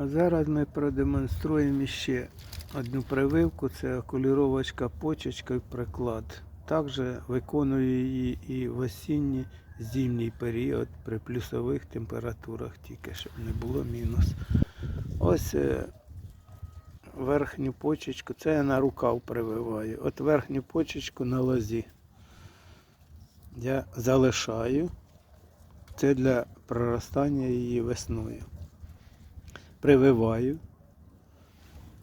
А зараз ми продемонструємо ще одну прививку, це окуліровочка почечка і приклад. Також виконую її і в осінній зимній період при плюсових температурах, тільки щоб не було мінус. Ось е, верхню почечку, це я на рукав прививаю. От верхню почечку на лозі. Я залишаю. Це для проростання її весною. Прививаю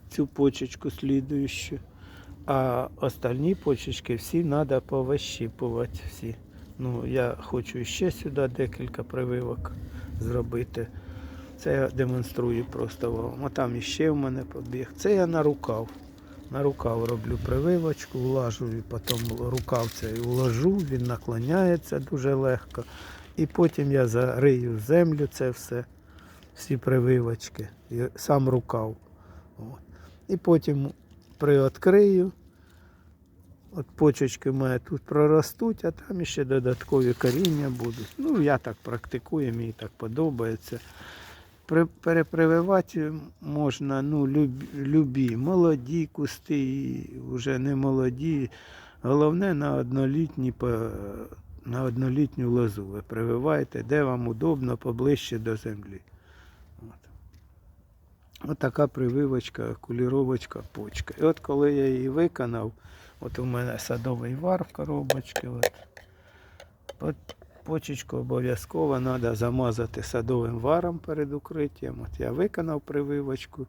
цю почечку слідуючу, а остальні почечки всі треба повищіпувати. Всі. Ну, я хочу ще сюди декілька прививок зробити. Це я демонструю просто вам. А там іще в мене побіг. Це я на рукав. На рукав роблю прививочку, улажую, потім рукав цей уложу, він наклоняється дуже легко. І потім я зарию землю це все, всі прививочки, сам рукав. От. І потім приоткрию. От почечки мене тут проростуть, а там ще додаткові коріння будуть. Ну, я так практикую, мені так подобається. При, перепрививати можна ну, люб, любі, молоді кусти, і вже не молоді. Головне на однолітні, на однолітню лозу ви прививаєте, де вам удобно, поближче до землі. От. От прививочка, куліровочка, почка. І от коли я її виконав, от у мене садовий вар в коробочці. От почечку обов'язково треба замазати садовим варом перед укриттям. От я виконав прививочку,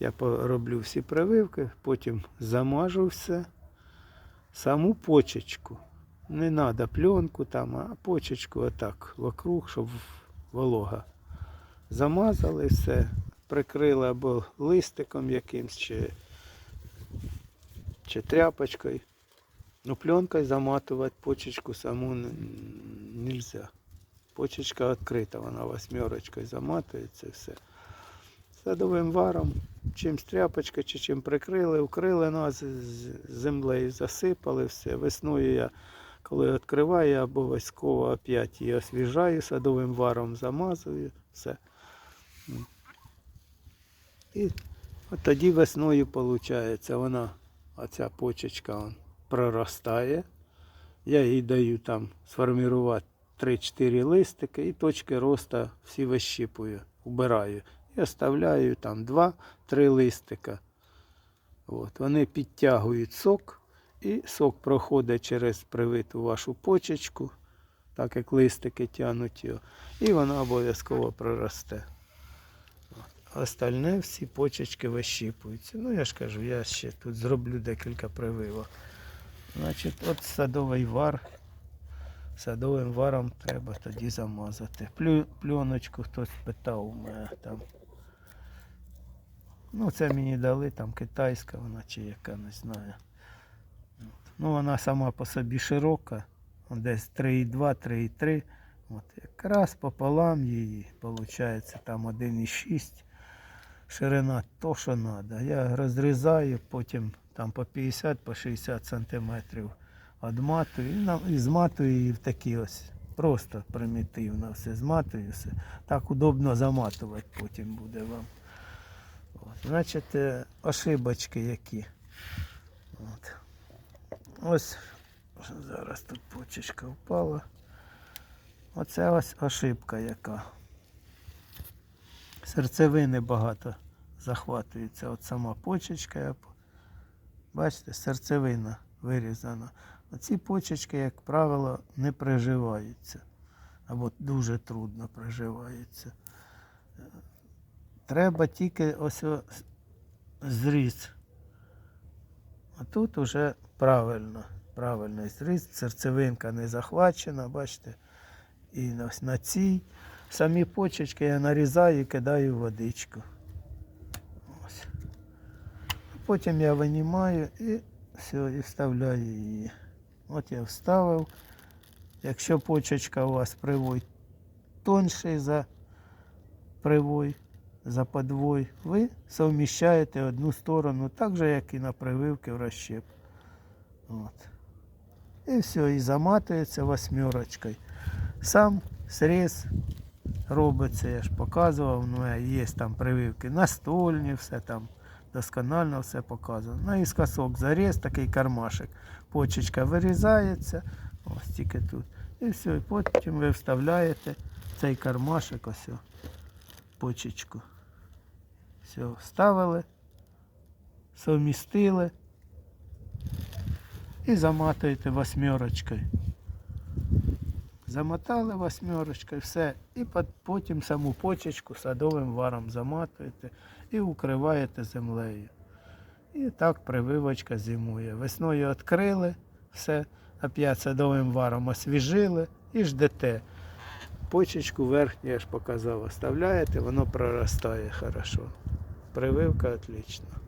я роблю всі прививки, потім замажу все. Саму почечку. Не треба пленку там, а почечку отак вокруг, щоб волога. Замазали все, прикрили або листиком якимсь чи, чи тряпочкою. Ну, пленкою заматувати почечку саму не можна. Почечка відкрита, вона восьмерочкою заматується все. Садовим варом, чимсь тряпочкою чи чим прикрили, укрили нас землею, засипали все. Весною я, коли відкриваю, я обов'язково опять її освіжаю, садовим варом замазую, все. І от тоді весною виходить, вона, оця почечка он, проростає. Я їй даю там сформувати 3-4 листики і точки росту всі вищипую, убираю. І оставляю там 2-3 листика. От, вони підтягують сок, і сок проходить через привиту вашу почечку, так як листики тягнуть його, і вона обов'язково проросте. Остальне всі почечки вищіпуються. Ну, я ж кажу, я ще тут зроблю декілька прививок. Значить, от садовий вар. Садовим варом треба тоді замазати. Плю, пленочку хтось питав у мене там. Ну, це мені дали, там китайська вона чи яка, не знаю. Ну, вона сама по собі широка, десь 3,2, 3,3. От, якраз пополам її, виходить, там 1,6. Ширина то, що треба. Я розрізаю, потім там по 50, по 60 сантиметрів одматую і, і зматую її в такі ось. Просто примітивно все зматую все. Так удобно заматувати потім буде вам. От. Значить, е, ошибочки які. От. Ось зараз тут почечка впала. Оце ось ошибка яка. Серцевини багато захватується. От сама почечка. Бачите, серцевина вирізана. Оці почечки, як правило, не приживаються. Або дуже трудно приживаються. Треба тільки ось зріз. А тут уже правильно. Правильний зріз. Серцевинка не захвачена, бачите. І на цій. Самі почечки я нарізаю і кидаю в водичку. Ось. Потім я винімаю і все, і вставляю її. От я вставив. Якщо почечка у вас привой тонший за привой, за подвой, ви совміщаєте одну сторону, так же, як і на прививки в розщеп. От. І все, і заматується восьмерочкою. Сам срез робиться, я ж показував, ну є там прививки настольні, все там досконально все показано. Ну і Наїскосок заріз, такий кармашик. Почечка вирізається, ось тільки тут. І все, і потім ви вставляєте цей кармашик, ось почечку. Все, вставили, совмістили і заматуєте восьмерочкою. Замотали восьмерочкою, все. І потім саму почечку садовим варом заматуєте і укриваєте землею. І так прививочка зимує. Весною відкрили, все, опять садовим варом освіжили і ждете. Почечку верхню, я ж показав, оставляєте, воно проростає хорошо. Прививка отлічна.